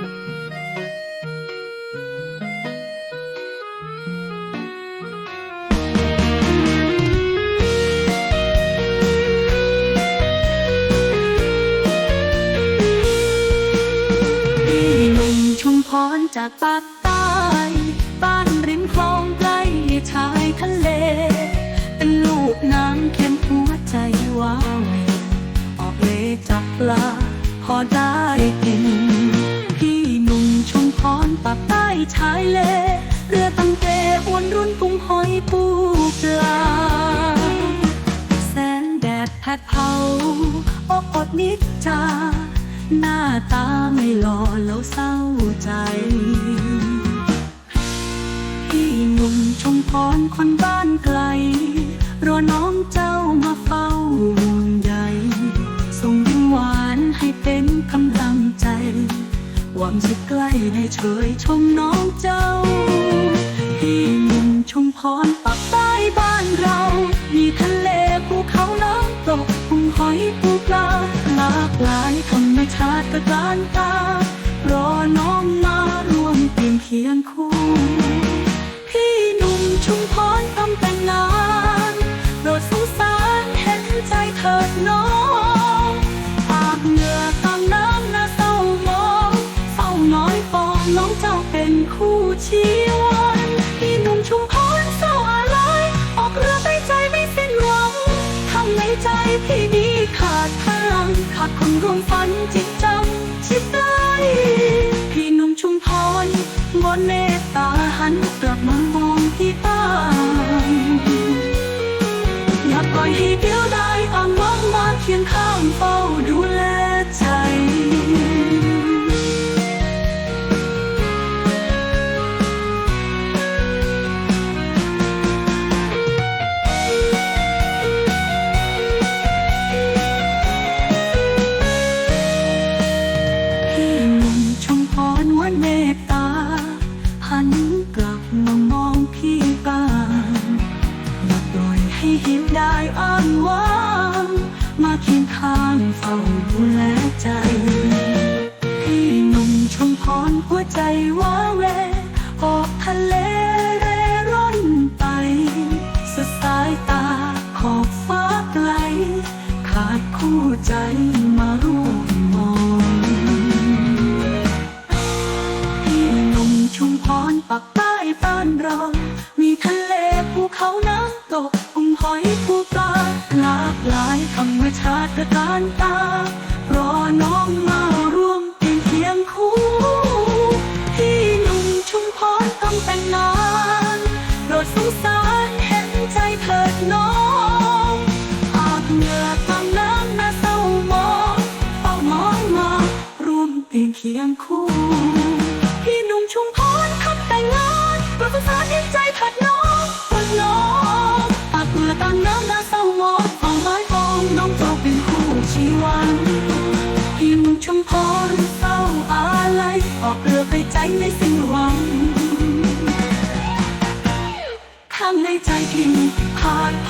หนุ่มชุมพรจากปากใต้บ้านริมคลองใกล้ชายทะเล เป็นลูกน้ำเข็มหัวใจว้าเวออกเลจับปลาพอได้ ชายเล เรือตั้งเกอวนรุ่นกุ้งหอยปูปลา แสงแดดแผดเผาอกอดนิดจา หน้าตาไม่หล่อแล้วเศร้าใจ พี่หนุ่มชมพรคน หวังจะใกล้ให้เฉยชมน้องเจ้าพี่หนุ่มชุมพรปักใต้บ้าน คู่ชีวันพี่หนุ่มชุมพรเศร้าอะไรออกเรือไปใจไม่สิ้นหวังทำในใจพี่นี้ขาดพลังขาดคนร่วมฝันจิตจำชิดใกล้พี่หนุ่มชุมพรบนเมตตาหันกลับมามองที่ตาอยากปล่อยให้เดียว ให้หิมได้อ้างว้างมาเคียงข้างเฝ้าดูแลใจพี่หนุ่มชุมพรหัวใจว้าเวออกทะเล กุ้งหอยปูปลาหลากหลายธรรมชาติตระการตารอน้องมาร่วมเป็นเคียงคู่พี่หนุ่มชุมพรต้องแต่งงานโปรดสงสารเห็นใจเถิดน้องอาบเหงื่อตามน้ำน้าเศร้ามองเฝ้ามองมารวมเป็นเคียงคู่พี่หนุ่มชุมพรคำแต่งงานโปรดสงสารเห็นใจเถิดน้อง ออกเรือไปใจไม่สิ้นหวังข้างในใจพิมขาดพลังขาน